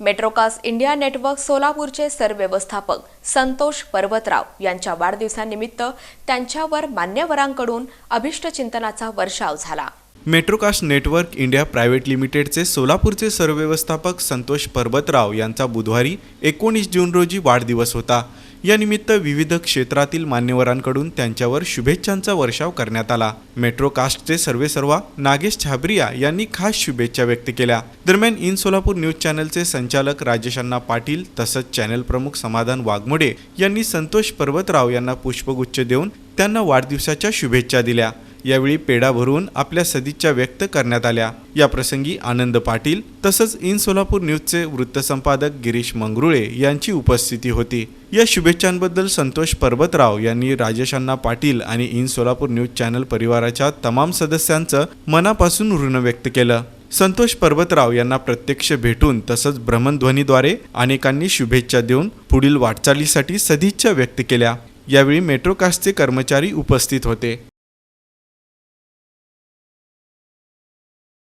मेट्रोकास India network सोलापूरचे सरव्यवस्थापक संतोष पर्वतराव यांच्या वाढदिवसानिमित्त त्यांच्यावर मान्यवरांकडून अभिष्टचिंतनाचा वर्षाव झाला. मेट्रोकास्ट नेटवर्क इंडिया प्रायव्हेट लिमिटेडचे सोलापूरचे सरव्यवस्थापक संतोष पर्वतराव यांचा बुधवारी एकोणीस जून रोजी वाढदिवस होता. यानिमित्त विविध क्षेत्रातील मान्यवरांकडून त्यांच्यावर शुभेच्छांचा वर्षाव करण्यात आला. मेट्रो कास्टचे सर्वेसर्वा नागेश छाबरिया यांनी खास शुभेच्छा व्यक्त केल्या. दरम्यान इन सोलापूर न्यूज चॅनलचे संचालक राजेशांना पाटील तसंच चॅनल प्रमुख समाधान वाघमोडे यांनी संतोष पर्वतराव यांना पुष्पगुच्छ देऊन त्यांना वाढदिवसाच्या शुभेच्छा दिल्या. यावेळी पेढा भरून आपल्या सदिच्छा व्यक्त करण्यात आल्या. या प्रसंगी आनंद पाटील तसंच इन सोलापूर न्यूजचे वृत्तसंपादक गिरीश मंगरुळे यांची उपस्थिती होती. या शुभेच्छांबद्दल संतोष पर्वतराव यांनी राजेशांना पाटील आणि इन सोलापूर न्यूज चॅनल परिवाराच्या तमाम सदस्यांचं मनापासून ऋण व्यक्त केलं. संतोष पर्वतराव यांना प्रत्यक्ष भेटून तसंच भ्रमणध्वनीद्वारे अनेकांनी शुभेच्छा देऊन पुढील वाटचालीसाठी सदिच्छा व्यक्त केल्या. यावेळी मेट्रोकास्टचे कर्मचारी उपस्थित होते.